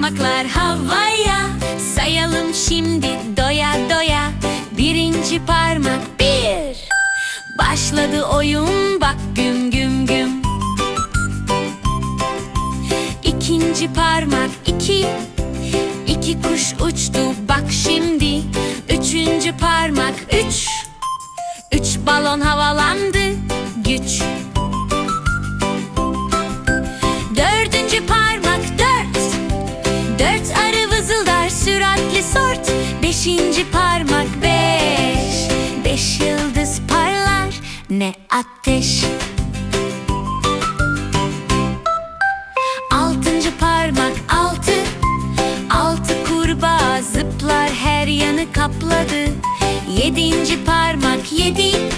parmaklar havaya. Sayalım şimdi doya doya. Birinci parmak bir. Başladı oyun bak güm güm güm. İkinci parmak iki. İki kuş uçtu bak şimdi. Üçüncü parmak üç. Üç balon havalandı güç Beşinci parmak beş. Beş yıldız parlar ne ateş. Altıncı parmak altı. Altı kurbağa zıplar her yanı kapladı. Yedinci parmak yedi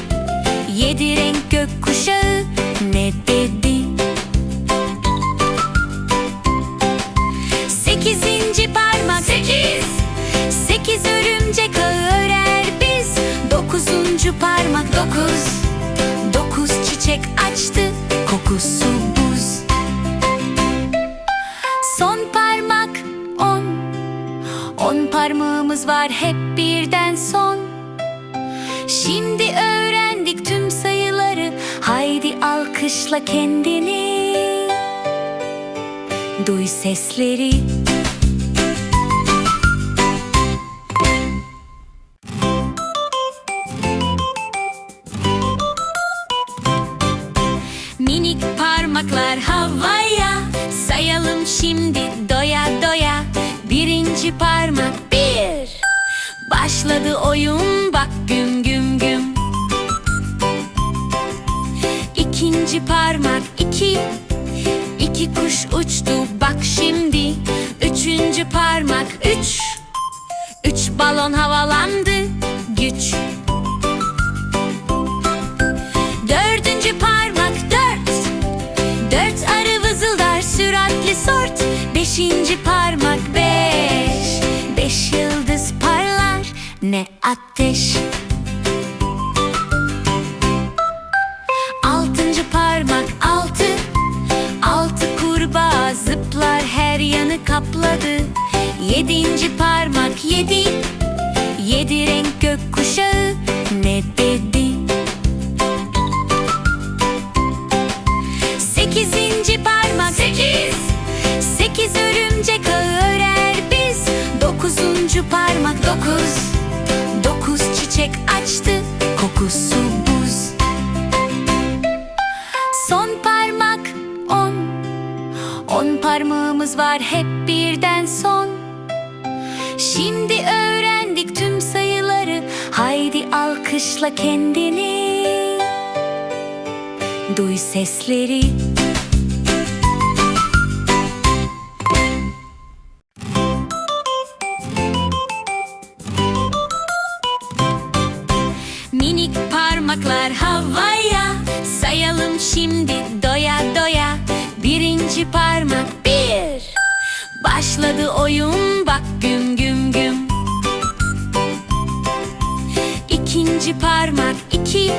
çiçek açtı kokusu buz. Son parmak on. On parmağımız var hep birden son. Şimdi öğrendik tüm sayıları. Haydi alkışla kendini. Duy sesleri Başladı oyun bak güm güm güm. İkinci parmak iki. İki kuş uçtu bak şimdi. Üçüncü parmak üç. Üç balon havalandı güç. Dördüncü parmak dört. Dört arı vızıldar süratli sort. Beşinci parmak kapladı Yedinci parmak yedi. Yedi renk gökkuşağı ne dedi? Sekizinci parmak. Sekiz. Sekiz örümcek ağı örer biz. Dokuzuncu parmak. Dokuz. Dokuz çiçek açtı kokusu buz. Son parmak on. On parmağımız var hep alkışla kendini. Duy sesleri. Minik parmaklar havaya. Sayalım şimdi doya doya. Birinci parmak bir. Başladı oyun bak güm güm güm İkinci parmak iki.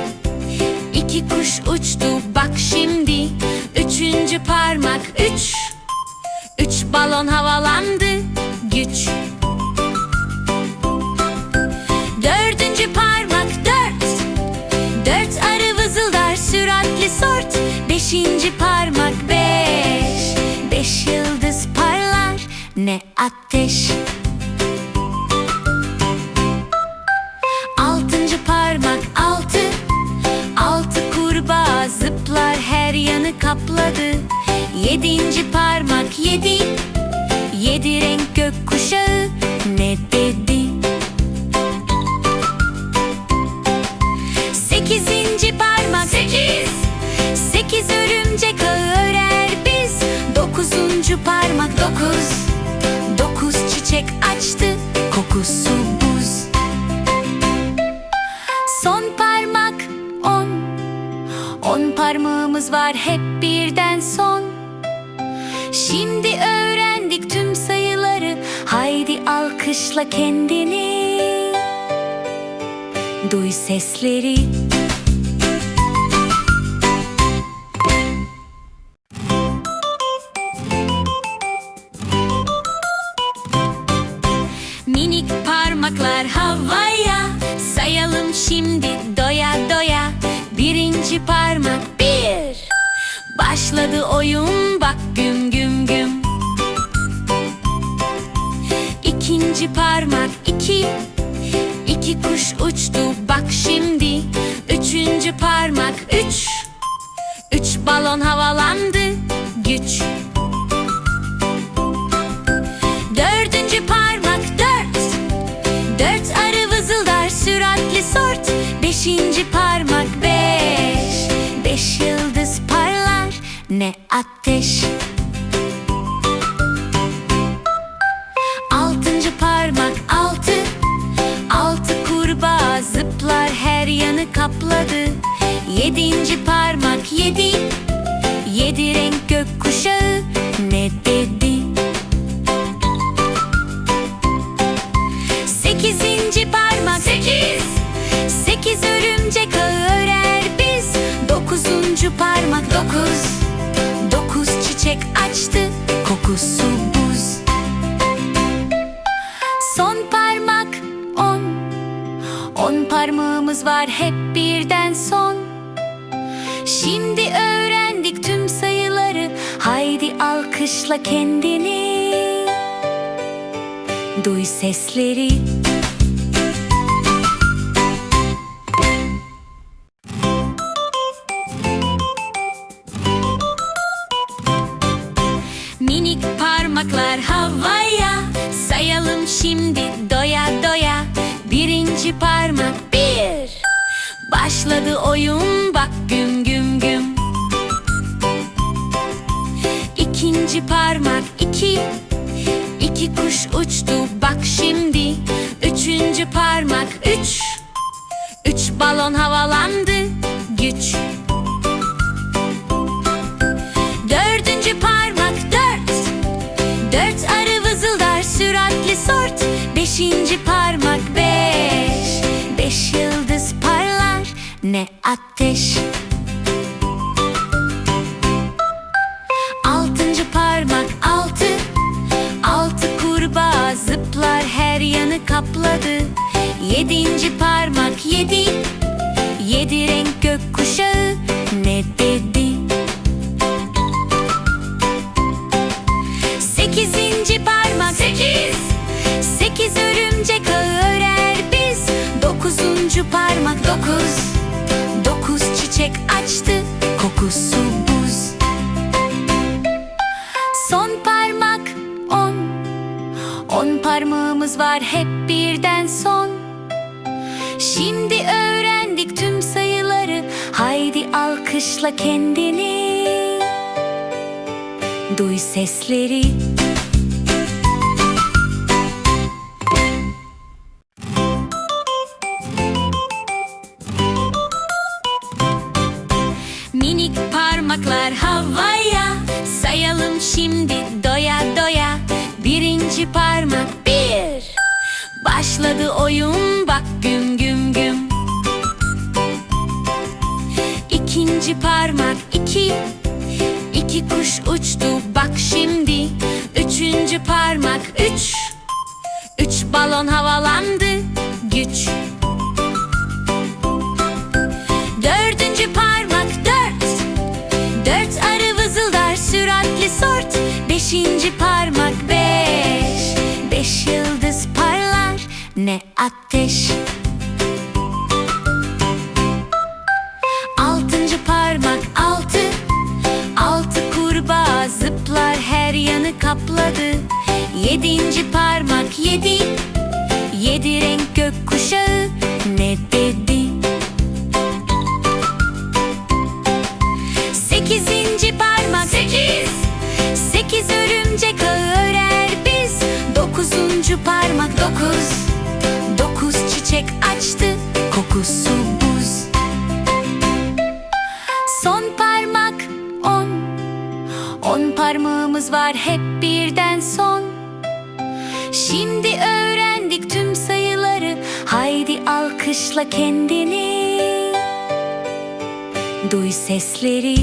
İki kuş uçtu bak şimdi. Üçüncü parmak üç. Üç balon havalandı güç. Dördüncü parmak dört. Dört arı vızıldar süratli sort. Beşinci parmak beş. Beş yıldız parlar ne ateş kapladı Yedinci parmak yedi. Yedi renk gökkuşağı On parmağımız var hep birden son. Şimdi öğrendik tüm sayıları. Haydi alkışla kendini. Duy sesleri. Minik parmaklar havaya. Sayalım şimdi doya doya. Birinci parmak. Bir. Başladı oyun bak güm güm güm. İkinci parmak iki. İki kuş uçtu bak şimdi. Üçüncü parmak üç. Üç balon havalandı güç. Dördüncü parmak dört. Dört arı vızıldar süratli sort. Beşinci Yedinci parmak yedi. Yedi renk gökkuşağı ne dedi? Sekizinci parmak. Sekiz. Sekiz örümcek ağı örer biz. Dokuzuncu parmak. Dokuz. Dokuz çiçek açtı Kokusu buz. Son parmak on. On parmağımız var hep son Şimdi öğrendik tüm sayıları. Haydi alkışla kendini. Duy sesleri. Minik parmaklar havaya. Sayalım şimdi doya doya. Birinci parmak bir. Başladı oyun bak güm güm İkinci parmak iki. İki kuş uçtu bak şimdi. Üçüncü parmak üç. Üç balon havalandı güç. Dördüncü parmak dört. Dört arı vızıldar süratli sort. Beşinci parmak beş. Beş yıldız parlar ne ateş kapladı. Yedinci parmak yedi. Yedi renk gökkuşağı ne dedi? Sekizinci parmak. Sekiz. Sekiz örümcek ağı örer biz. Dokuzuncu parmak. Dokuz. Dokuz çiçek açtı. Kokusu var hep birden son. Şimdi öğrendik tüm sayıları Haydi alkışla kendini. Duy sesleri. Minik parmaklar havaya Sayalım şimdi doya doya. Birinci parmak Başladı oyun bak güm güm güm. İkinci parmak iki İki kuş uçtu bak şimdi. Üçüncü parmak üç Üç balon havalandı ne ateş? Altıncı parmak altı. Altı kurbağa zıplar her yanı kapladı. Yedinci parmak yedi. Yedi renk gökkuşağı açtı Kokusu buz. Son parmak on. On parmağımız var hep birden son. Şimdi öğrendik tüm sayıları. Haydi alkışla kendini. Duy sesleri